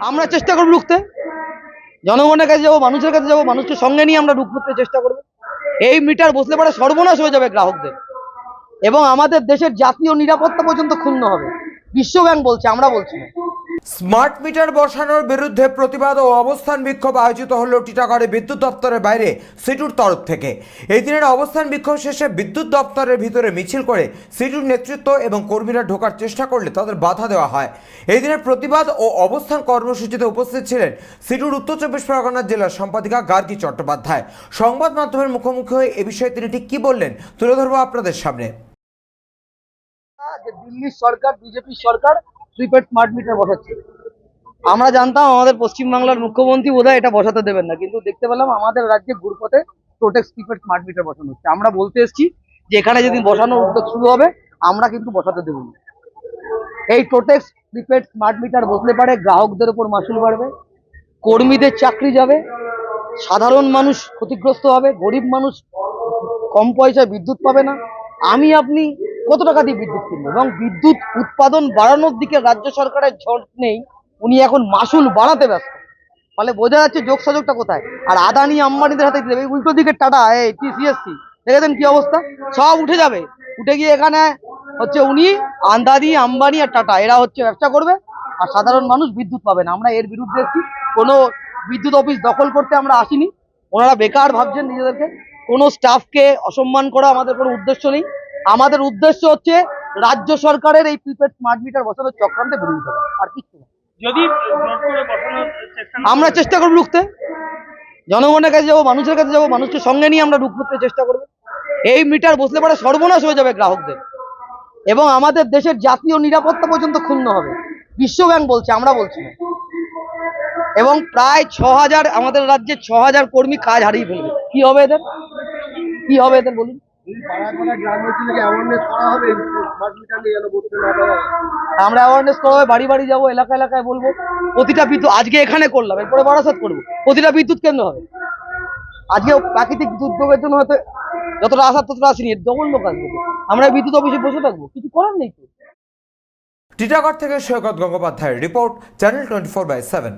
আমরা চেষ্টা করব ঢুকতে। জনগণের কাছে যাব, মানুষের কাছে যাব, মানুষকে সঙ্গে নিয়ে আমরা ঢুকতে চেষ্টা করব। এই মিটার বসলে পরে সর্বনাশ হয়ে যাবে গ্রাহকদের। এবং আমাদের দেশের জাতীয় নিরাপত্তা পর্যন্ত ক্ষুণ্ণ হবে। বিশ্বব্যাংক বলছে, আমরা বলছি না। স্মার্ট মিটার বসানোর বিরুদ্ধে প্রতিবাদ ও অবস্থান বিক্ষোভ আয়োজিত হলো টিটাগড়ে বিদ্যুৎ দপ্তরের বাইরে সিটুর তরফ থেকে। এই দিনের অবস্থান বিক্ষোভ শেষে বিদ্যুৎ দপ্তরের ভিতরে মিছিল করে সিটুর নেতৃত্ব এবং কর্মীরা ঢোকার চেষ্টা করলে তাদের বাধা দেওয়া হয়। এই দিনের প্রতিবাদ ও অবস্থান কর্মসূচিতে উপস্থিত ছিলেন সিটুর উত্তর চব্বিশ পরগনা জেলার সম্পাদিকা গার্গী চট্টোপাধ্যায়। সংবাদ মাধ্যমের মুখোমুখি হয়ে এ বিষয়ে তিনি ঠিক কী বললেন তুলে ধরবো আপনাদের সামনে। দিল্লির সরকার, বিজেপি সরকার প্রিপেড স্মার্ট মিটার বসাচ্ছে। আমরা জানতাম আমাদের পশ্চিমবাংলার মুখ্যমন্ত্রী বোধহয় এটা বসাতে দেবেন না, কিন্তু দেখতে পেলাম আমাদের রাজ্যে গ্রুপতে টোটেক্স প্রিপেড স্মার্ট মিটার বসানো হচ্ছে। আমরা বলতে এসেছি যে এখানে যেদিন বসানোর উদ্যোগ শুরু হবে, আমরা কিন্তু বসাতে দেবো না। এই টোটেক্স প্রিপেড স্মার্ট মিটার বসলে পারে গ্রাহকদের উপর মাসুল বাড়বে, কর্মীদের চাকরি যাবে, সাধারণ মানুষ ক্ষতিগ্রস্ত হবে, গরিব মানুষ কম পয়সায় বিদ্যুৎ পাবে না। আমি, আপনি কত টাকা দিয়ে বিদ্যুৎ কিনবো? এবং বিদ্যুৎ উৎপাদন বাড়ানোর দিকে রাজ্য সরকারের ঝড় নেই, উনি এখন মাসুল বাড়াতে ব্যস্ত। ফলে বোঝা যাচ্ছে যোগসাযোগটা কোথায়। আর আদানি আম্বানিদের হাতে এই উল্টো দিকে টাটা, এই টিসিএসসি দেখেছেন কি অবস্থা? সব উঠে যাবে। উঠে গিয়ে এখানে হচ্ছে উনি আন্দানি, আম্বানি আর টাটা, এরা হচ্ছে ব্যবসা করবে। আর সাধারণ মানুষ বিদ্যুৎ পাবে না। আমরা এর বিরুদ্ধে এসেছি। কোনো বিদ্যুৎ অফিস দখল করতে আমরা আসিনি। ওনারা বেকার ভাবছেন নিজেদেরকে। কোনো স্টাফকে অসম্মান করা আমাদের কোনো উদ্দেশ্য নেই। আমাদের উদ্দেশ্য হচ্ছে রাজ্য সরকারের এই প্রিপেড স্মার্ট মিটার বসানোর চক্রান্তে বিরোধিতা করা আর কিছু না। যদি আমরা চেষ্টা করব ঢুকতে জনগণের কাছে যাব মানুষের কাছে যাব মানুষকে সঙ্গে নিয়ে আমরা ঢুকতে চেষ্টা করব। এই মিটার বসলে পরে সর্বনাশ হয়ে যাবে গ্রাহকদের। এবং আমাদের দেশের জাতীয় নিরাপত্তা পর্যন্ত ক্ষুণ্ণ হবে। বিশ্ব ব্যাংক বলছে আমরা বলছি না। এবং প্রায় ছ হাজার আমাদের রাজ্যে ছ হাজার কর্মী কাজ হারিয়ে ফেলবে। কি হবে এদের? কি হবে এদের বলুন? আমরা অ্যাওয়ারনেস করা হবে বাড়ি বাড়ি যাব এলাকা এলাকায় বলব। প্রতিটা বিদ্যুৎ আজকে এখানে করলাম এরপরে বারাসাত করব। প্রতিটা বিদ্যুৎ কেন্দ্র হবে। আজকে প্রাকৃতিক দুর্যোগের জন্য হয়তো যতটা আসার ততটা আসেনি ডবল লোক আসবে। আমরা বিদ্যুৎ অফিসে বসে থাকব কিছু করার নেই তো। টিটাগড় থেকে সৈকত গঙ্গোপাধ্যায়ের report channel twenty four by seven.